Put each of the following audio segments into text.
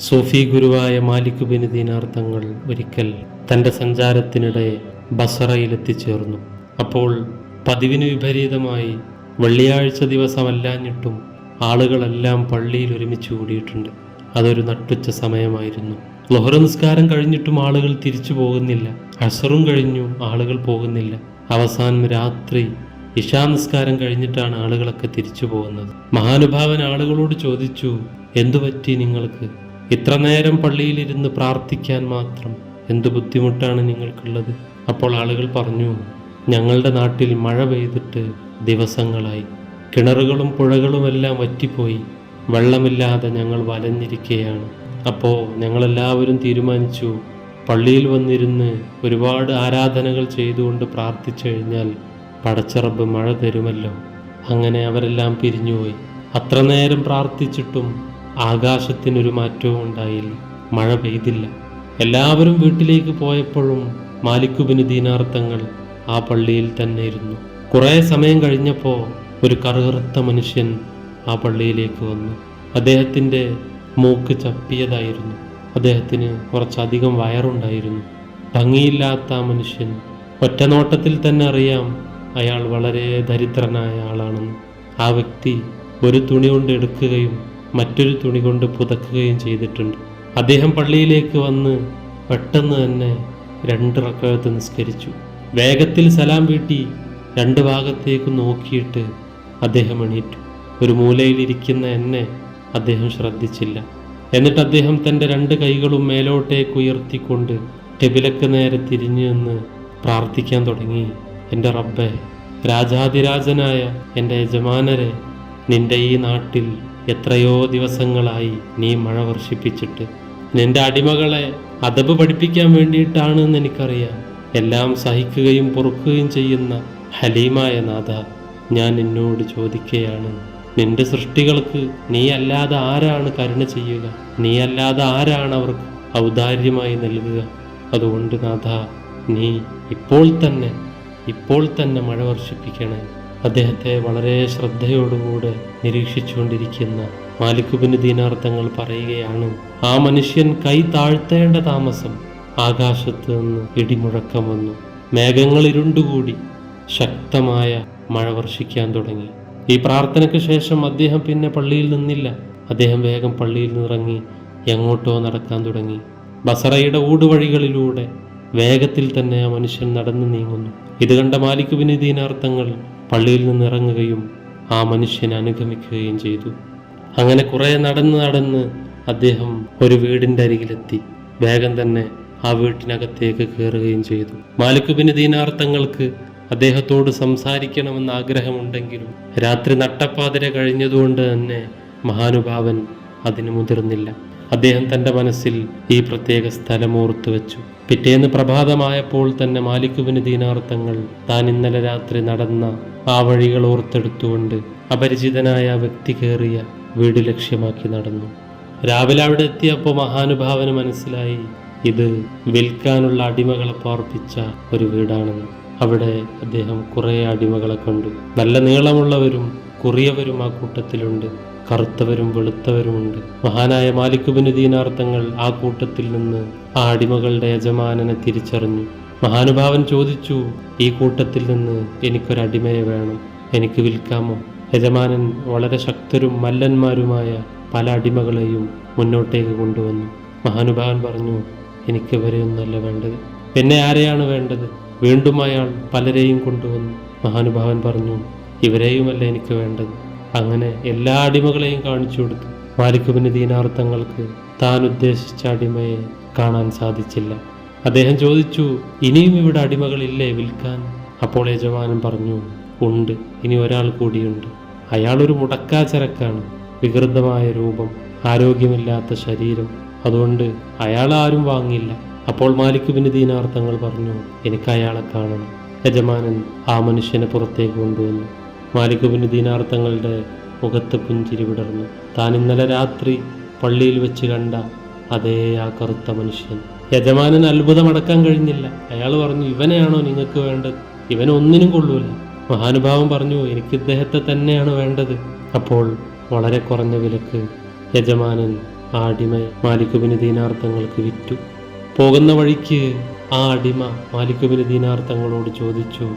സൂഫി ഗുരുവായ മാലിക് ബിൻ ദീനാർ തങ്ങൾ ഒരിക്കൽ തന്റെ സഞ്ചാരത്തിനിടെ ബസറയിലെത്തിച്ചേർന്നു. അപ്പോൾ പതിവിന് വിപരീതമായി വെള്ളിയാഴ്ച ദിവസമല്ലാഞ്ഞിട്ടും ആളുകളെല്ലാം പള്ളിയിൽ ഒരുമിച്ച് കൂടിയിട്ടുണ്ട്. അതൊരു നട്ടുച്ച സമയമായിരുന്നു. ലൊഹറ നിസ്കാരം കഴിഞ്ഞിട്ടും ആളുകൾ തിരിച്ചു പോകുന്നില്ല. അസറും കഴിഞ്ഞു ആളുകൾ പോകുന്നില്ല. അവസാനം രാത്രി ഇഷാ നിസ്കാരം കഴിഞ്ഞിട്ടാണ് ആളുകളൊക്കെ തിരിച്ചു പോകുന്നത്. മഹാനുഭാവൻ ആളുകളോട് ചോദിച്ചു എന്തു പറ്റി നിങ്ങൾക്ക്? ഇത്ര നേരം പള്ളിയിലിരുന്ന് പ്രാർത്ഥിക്കാൻ മാത്രം എന്തു ബുദ്ധിമുട്ടാണ് നിങ്ങൾക്കുള്ളത്? അപ്പോൾ ആളുകൾ പറഞ്ഞു ഞങ്ങളുടെ നാട്ടിൽ മഴ പെയ്തിട്ട് ദിവസങ്ങളായി. കിണറുകളും പുഴകളുമെല്ലാം വറ്റിപ്പോയി. വെള്ളമില്ലാതെ ഞങ്ങൾ വലഞ്ഞിരിക്കുകയാണ് അപ്പോൾ ഞങ്ങളെല്ലാവരും തീരുമാനിച്ചു പള്ളിയിൽ വന്നിരുന്ന് ഒരുപാട് ആരാധനകൾ ചെയ്തുകൊണ്ട് പ്രാർത്ഥിച്ചു കഴിഞ്ഞാൽ പടച്ചറബ് മഴ തരുമല്ലോ. അങ്ങനെ അവരെല്ലാം പിരിഞ്ഞുപോയി. അത്ര നേരം പ്രാർത്ഥിച്ചിട്ടും ആകാശത്തിനൊരു മാറ്റവും ഉണ്ടായില്ല. മഴ പെയ്തില്ല. എല്ലാവരും വീട്ടിലേക്ക് പോയപ്പോഴും മാലിക്കുബിന് ദീനാർത്ഥങ്ങൾ ആ പള്ളിയിൽ തന്നെ ഇരുന്നു കുറേ സമയം കഴിഞ്ഞപ്പോൾ ഒരു കറുകറുത്ത മനുഷ്യൻ ആ പള്ളിയിലേക്ക് വന്നു. അദ്ദേഹത്തിന്റെ മൂക്ക് ചപ്പിയതായിരുന്നു. അദ്ദേഹത്തിന് കുറച്ചധികം വയറുണ്ടായിരുന്നു. ഭംഗിയില്ലാത്ത ആ മനുഷ്യൻ ഒറ്റനോട്ടത്തിൽ തന്നെ അറിയാം അയാൾ വളരെ ദരിദ്രനായ ആളാണെന്ന്. ആ വ്യക്തി ഒരു തുണി കൊണ്ട് എടുക്കുകയും മറ്റൊരു തുണി കൊണ്ട് പുതക്കുകയും ചെയ്തിട്ടുണ്ട്. അദ്ദേഹം പള്ളിയിലേക്ക് വന്ന് പെട്ടെന്ന് തന്നെ രണ്ട് റക്കഴത്ത് നിസ്കരിച്ചു. വേഗത്തിൽ സലാം വീട്ടി രണ്ട് ഭാഗത്തേക്ക് നോക്കിയിട്ട് അദ്ദേഹം എണീറ്റു. ഒരു മൂലയിലിരിക്കുന്ന എന്നെ അദ്ദേഹം ശ്രദ്ധിച്ചില്ല. എന്നിട്ട് അദ്ദേഹം തന്റെ രണ്ട് കൈകളും മേലോട്ടേക്ക് ഉയർത്തിക്കൊണ്ട് ടെബിലക്ക് നേരെ തിരിഞ്ഞു നിന്ന് പ്രാർത്ഥിക്കാൻ തുടങ്ങി. എന്റെ റബ്ബെ രാജാതിരാജനായ എന്റെ യജമാനരെ നിന്റെ ഈ നാട്ടിൽ എത്രയോ ദിവസങ്ങളായി നീ മഴ വർഷിപ്പിച്ചിട്ട്. നിന്റെ അടിമകളെ അതബ് പഠിപ്പിക്കാൻ വേണ്ടിയിട്ടാണ് എന്ന് എനിക്കറിയാം എല്ലാം സഹിക്കുകയും പൊറുക്കുകയും ചെയ്യുന്ന ഹലീമായ നാഥ ഞാൻ നിന്നോട് ചോദിക്കുകയാണ് നിന്റെ സൃഷ്ടികൾക്ക് നീ അല്ലാതെ ആരാണ് കരുണ ചെയ്യുക? നീ അല്ലാതെ ആരാണ് അവർക്ക് ഔദാര്യമായി നൽകുക? അതുകൊണ്ട് നാഥ നീ ഇപ്പോൾ തന്നെ ഇപ്പോൾ തന്നെ മഴ വർഷിപ്പിക്കണേ. അദ്ദേഹത്തെ വളരെ ശ്രദ്ധയോടുകൂടെ നിരീക്ഷിച്ചുകൊണ്ടിരിക്കുന്ന മാലിക്കുബിന് ദീനാർത്ഥങ്ങൾ പറയുകയാണ് ആ മനുഷ്യൻ കൈ താഴ്ത്തേണ്ട താമസം ആകാശത്ത് നിന്ന് ഇടിമുഴക്കം വന്നു. മേഘങ്ങൾ ഇരുണ്ടുകൂടി ശക്തമായ മഴ വർഷിക്കാൻ തുടങ്ങി. ഈ പ്രാർത്ഥനയ്ക്ക് ശേഷം അദ്ദേഹം പിന്നെ പള്ളിയിൽ നിന്നില്ല. അദ്ദേഹം വേഗം പള്ളിയിൽ നിന്നിറങ്ങി എങ്ങോട്ടോ നടക്കാൻ തുടങ്ങി. ബസറയുടെ ഊടുവഴികളിലൂടെ വേഗത്തിൽ തന്നെ ആ മനുഷ്യൻ നടന്നു നീങ്ങുന്നു. ഇത് കണ്ട മാലിക്കുബിന് ദീനാർത്ഥങ്ങൾ പള്ളിയിൽ നിന്ന് ഇറങ്ങുകയും ആ മനുഷ്യനെ അനുഗമിക്കുകയും ചെയ്തു. അങ്ങനെ കുറേ നടന്ന് നടന്ന് അദ്ദേഹം ഒരു വീടിന്റെ അരികിലെത്തി. വേഗം തന്നെ ആ വീട്ടിനകത്തേക്ക് കയറുകയും ചെയ്തു. മാലിക്കുബിന് ദീനാർത്ഥങ്ങൾക്ക് അദ്ദേഹത്തോട് സംസാരിക്കണമെന്ന് ആഗ്രഹമുണ്ടെങ്കിലും രാത്രി നട്ടപ്പാതിര കഴിഞ്ഞതുകൊണ്ട് തന്നെ മഹാനുഭാവൻ അതിന് മുതിർന്നില്ല. അദ്ദേഹം തന്റെ മനസ്സിൽ ഈ പ്രത്യേക സ്ഥലം ഓർത്തു വെച്ചു. പിറ്റേന്ന് പ്രഭാതമായപ്പോൾ തന്നെ മാലിക്കുബിന് ദീനാർത്ഥങ്ങൾ താൻ ഇന്നലെ രാത്രി നടന്ന ആ വഴികൾ ഓർത്തെടുത്തുകൊണ്ട് അപരിചിതനായ വ്യക്തി കയറിയ വീട് ലക്ഷ്യമാക്കി നടന്നു. രാവിലെ അവിടെ എത്തിയപ്പോൾ മഹാനുഭാവന് മനസ്സിലായി ഇത് വിൽക്കാനുള്ള അടിമകളെ പാർപ്പിച്ച ഒരു വീടാണെന്ന്. അവിടെ അദ്ദേഹം കുറേ അടിമകളെ കണ്ടു. നല്ല നീളമുള്ളവരും കുറിയവരും ആ കൂട്ടത്തിലുണ്ട് കറുത്തവരും വെളുത്തവരുമുണ്ട്. മഹാനായ മാലിക്കുബിന് ദീനാർത്ഥങ്ങൾ ആ കൂട്ടത്തിൽ നിന്ന് ആ അടിമകളുടെ യജമാനനെ തിരിച്ചറിഞ്ഞു. മഹാനുഭാവൻ ചോദിച്ചു ഈ കൂട്ടത്തിൽ നിന്ന് എനിക്കൊരടിമയെ വേണം. എനിക്ക് വിൽക്കാമോ? യജമാനൻ വളരെ ശക്തരും മല്ലന്മാരുമായ പല അടിമകളെയും മുന്നോട്ടേക്ക് കൊണ്ടുവന്നു. മഹാനുഭാവൻ പറഞ്ഞു എനിക്ക് ഇവരെയൊന്നല്ല വേണ്ടത്. പിന്നെ ആരെയാണ് വേണ്ടത്? വീണ്ടും അയാൾ പലരെയും കൊണ്ടുവന്നു. മഹാനുഭാവൻ പറഞ്ഞു ഇവരെയുമല്ല എനിക്ക് വേണ്ടത്. അങ്ങനെ എല്ലാ അടിമകളെയും കാണിച്ചു കൊടുത്തു. മാലിക്കുബിന് ദീനാർത്ഥങ്ങൾക്ക് താൻ ഉദ്ദേശിച്ച അടിമയെ കാണാൻ സാധിച്ചില്ല. അദ്ദേഹം ചോദിച്ചു ഇനിയും ഇവിടെ അടിമകളില്ലേ വിൽക്കാൻ? അപ്പോൾ യജമാനൻ പറഞ്ഞു ഉണ്ട് ഇനി ഒരാൾ കൂടിയുണ്ട്. അയാളൊരു ഒരു മുടക്കാച്ചരക്കാണ് വികൃതമായ രൂപം ആരോഗ്യമില്ലാത്ത ശരീരം. അതുകൊണ്ട് അയാൾ ആരും വാങ്ങില്ല. അപ്പോൾ മാലിക്കുബിന് ദീനാർത്ഥങ്ങൾ പറഞ്ഞു എനിക്ക് അയാളെ കാണണം. യജമാനൻ ആ മനുഷ്യനെ പുറത്തേക്ക് കൊണ്ടുവന്നു. മാലിക്കുബിന് ദീനാർത്ഥങ്ങളുടെ മുഖത്ത് പുഞ്ചിരി വിടർന്നു. താൻ ഇന്നലെ രാത്രി പള്ളിയിൽ വെച്ച് കണ്ട അതേ ആ കറുത്ത മനുഷ്യൻ. യജമാനൻ അത്ഭുതമടക്കാൻ കഴിഞ്ഞില്ല. അയാൾ പറഞ്ഞു ഇവനെയാണോ നിങ്ങൾക്ക് വേണ്ടത്? ഇവൻ ഒന്നിനും കൊള്ളൂല. മഹാനുഭാവം പറഞ്ഞു എനിക്ക് ഇദ്ദേഹത്തെ തന്നെയാണ് വേണ്ടത്. അപ്പോൾ വളരെ കുറഞ്ഞ വിലക്ക് യജമാനൻ ആ അടിമ മാലിക്കുബിന് ദീനാർത്ഥങ്ങൾക്ക് വിറ്റു. പോകുന്ന വഴിക്ക് ആ അടിമ മാലിക്കുബിന് ദീനാർത്ഥങ്ങളോട് ചോദിച്ചു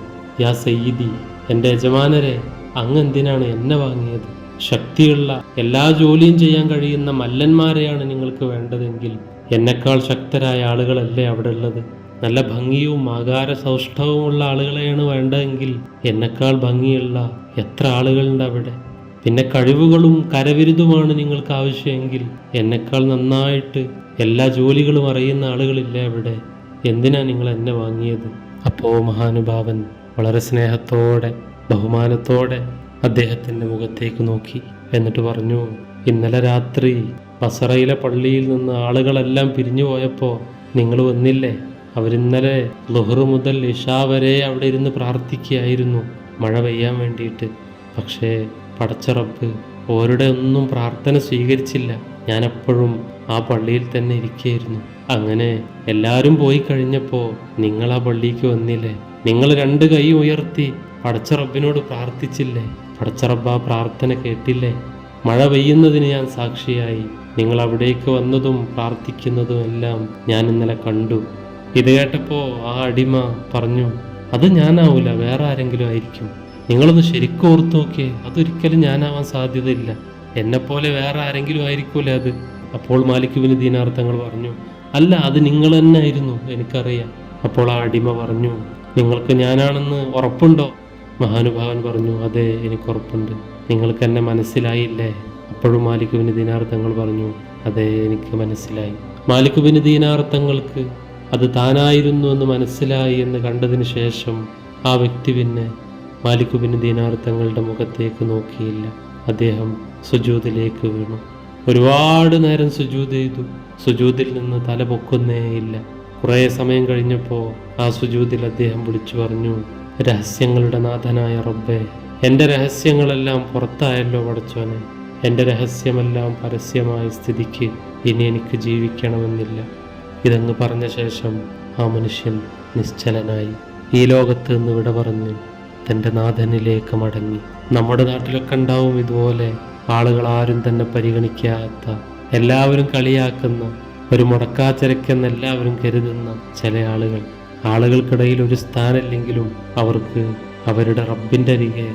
യാ സയ്യിദി എന്റെ യജമാനരെ അങ്ങ് എന്തിനാണ് എന്നെ വാങ്ങിയത്? ശക്തിയുള്ള എല്ലാ ജോലിയും ചെയ്യാൻ കഴിയുന്ന മല്ലന്മാരെയാണ് നിങ്ങൾക്ക് വേണ്ടതെങ്കിൽ എന്നെക്കാൾ ശക്തരായ ആളുകളല്ലേ അവിടെ ഉള്ളത് നല്ല ഭംഗിയും ആകാര സൗഷ്ഠവുമുള്ള ആളുകളെയാണ് വേണ്ടതെങ്കിൽ എന്നെക്കാൾ ഭംഗിയുള്ള എത്ര ആളുകളുണ്ട് അവിടെ? പിന്നെ കഴിവുകളും കരവിരുതുമാണ് നിങ്ങൾക്ക് ആവശ്യമെങ്കിൽ എന്നെക്കാൾ നന്നായിട്ട് എല്ലാ ജോലികളും അറിയുന്ന ആളുകളില്ലേ അവിടെ? എന്തിനാ നിങ്ങൾ എന്നെ വാങ്ങിയത്? അപ്പോൾ മഹാനുഭാവൻ വളരെ സ്നേഹത്തോടെ ബഹുമാനത്തോടെ അദ്ദേഹത്തിന്റെ മുഖത്തേക്ക് നോക്കി എന്നിട്ട് പറഞ്ഞു ഇന്നലെ രാത്രി ബസറയിലെ പള്ളിയിൽ നിന്ന് ആളുകളെല്ലാം പിരിഞ്ഞു പോയപ്പോൾ നിങ്ങൾ വന്നില്ലേ? അവരിന്നലെ ലുഹറ് മുതൽ ഇഷാ വരെ അവിടെ ഇരുന്ന് പ്രാർത്ഥിക്കുകയായിരുന്നു മഴ പെയ്യാൻ വേണ്ടിയിട്ട്. പക്ഷേ പടച്ചറപ്പ് ഓരുടെ ഒന്നും പ്രാർത്ഥന സ്വീകരിച്ചില്ല. ഞാൻ എപ്പോഴും ആ പള്ളിയിൽ തന്നെ ഇരിക്കുകയായിരുന്നു. അങ്ങനെ എല്ലാവരും പോയി കഴിഞ്ഞപ്പോൾ നിങ്ങൾ ആ പള്ളിക്ക് വന്നില്ലേ? നിങ്ങൾ രണ്ട് കൈ ഉയർത്തി പടച്ചറബിനോട് പ്രാർത്ഥിച്ചില്ലേ? പടച്ചറബ് ആ പ്രാർത്ഥന കേട്ടില്ലേ? മഴ പെയ്യുന്നതിന് ഞാൻ സാക്ഷിയായി. നിങ്ങൾ അവിടേക്ക് വന്നതും പ്രാർത്ഥിക്കുന്നതും എല്ലാം ഞാൻ ഇന്നലെ കണ്ടു. ഇത് കേട്ടപ്പോൾ ആ അടിമ പറഞ്ഞു അത് ഞാനാവൂല വേറെ ആരെങ്കിലും ആയിരിക്കും. നിങ്ങളൊന്ന് ശരിക്കും ഓർത്തു നോക്കിയേ അതൊരിക്കലും ഞാനാവാൻ സാധ്യതയില്ല. എന്നെപ്പോലെ വേറെ ആരെങ്കിലും ആയിരിക്കൂലേ അത്? അപ്പോൾ മാലിക്കുവിന് ദീനാർത്ഥങ്ങൾ പറഞ്ഞു അല്ല അത് നിങ്ങൾ തന്നെ ആയിരുന്നു എനിക്കറിയാം. അപ്പോൾ ആ അടിമ പറഞ്ഞു നിങ്ങൾക്ക് ഞാനാണെന്ന് ഉറപ്പുണ്ടോ? മഹാനുഭാവൻ പറഞ്ഞു അതെ എനിക്ക് ഉറപ്പുണ്ട് നിങ്ങൾക്ക് എന്നെ മനസ്സിലായില്ലേ? അപ്പോഴും ദിനാർ തങ്ങൾ പറഞ്ഞു അതെ എനിക്ക് മനസ്സിലായി. മാലിക്കുവിന് ദീനാർത്ഥങ്ങൾക്ക് അത് താനായിരുന്നു എന്ന് മനസ്സിലായി എന്ന് കണ്ടതിന് ശേഷം ആ വ്യക്തി പിന്നെ മാലിക്കുബിന് ദീനാർത്ഥങ്ങളുടെ മുഖത്തേക്ക് നോക്കിയില്ല. അദ്ദേഹം സുജൂതിലേക്ക് വീണു. ഒരുപാട് നേരം സുജൂത് ചെയ്തു. സുജൂതിൽ നിന്ന് തല പൊക്കുന്നേയില്ല കുറേ സമയം കഴിഞ്ഞപ്പോൾ ആ സുജൂതിൽ അദ്ദേഹം വിളിച്ചു പറഞ്ഞു രഹസ്യങ്ങളുടെ നാഥനായ റബ്ബെ എന്റെ രഹസ്യങ്ങളെല്ലാം പുറത്തായല്ലോ പടച്ചോനെ എന്റെ രഹസ്യമെല്ലാം പരസ്യമായ സ്ഥിതിക്ക് ഇനി എനിക്ക് ജീവിക്കണമെന്നില്ല. ഇതങ്ങ് പറഞ്ഞ ശേഷം ആ മനുഷ്യൻ നിശ്ചലനായി ഈ ലോകത്ത് നിന്ന് വിട പറഞ്ഞ് തന്റെ നാഥനിലേക്ക് മടങ്ങി. നമ്മുടെ നാട്ടിലൊക്കെ ഉണ്ടാവും ഇതുപോലെ ആളുകൾ ആരും തന്നെ പരിഗണിക്കാത്ത എല്ലാവരും കളിയാക്കുന്ന ഒരു മുടക്കാച്ചരക്കെന്ന് എല്ലാവരും കരുതുന്ന ചില ആളുകൾ. ആളുകൾക്കിടയിൽ ഒരു സ്ഥാനമില്ലെങ്കിലും അവർക്ക് അവരുടെ റബ്ബിന്റെ അരികെ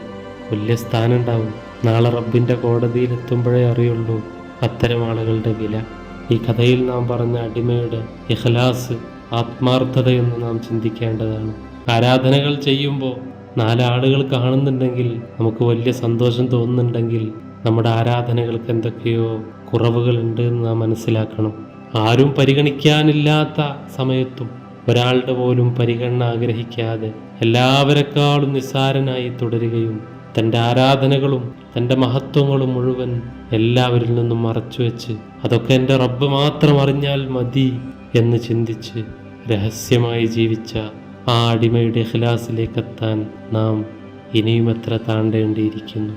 വലിയ സ്ഥാനം ഉണ്ടാവും. നാളെ റബ്ബിന്റെ കോടതിയിലെത്തുമ്പോഴേ അറിയുള്ളൂ അത്തരം ആളുകളുടെ വില. ഈ കഥയിൽ നാം പറഞ്ഞ അടിമയുടെ ഇഖ്ലാസ് ആത്മാർത്ഥതയെന്ന് നാം ചിന്തിക്കേണ്ടതാണ്. ആരാധനകൾ ചെയ്യുമ്പോൾ നാലാളുകൾ കാണുന്നുണ്ടെങ്കിൽ നമുക്ക് വലിയ സന്തോഷം തോന്നുന്നുണ്ടെങ്കിൽ നമ്മുടെ ആരാധനകൾക്ക് എന്തൊക്കെയോ കുറവുകളുണ്ട് എന്ന് നാം മനസ്സിലാക്കണം. ആരും പരിഗണിക്കാനില്ലാത്ത സമയത്തും ഒരാളുടെ പോലും പരിഗണന ആഗ്രഹിക്കാതെ എല്ലാവരെക്കാളും നിസ്സാരനായി തുടരുകയും തന്റെ ആരാധനകളും തന്റെ മഹത്വങ്ങളും മുഴുവൻ എല്ലാവരിൽ നിന്നും മറച്ചു വെച്ച് അതൊക്കെ എന്റെ റബ്ബ് മാത്രം അറിഞ്ഞാൽ മതി എന്ന് ചിന്തിച്ച് രഹസ്യമായി ജീവിച്ച ആ അടിമയുടെ ഖിലാസിലേക്കെത്താൻ നാം ഇനിയും എത്ര താണ്ടേണ്ടിയിരിക്കുന്നു.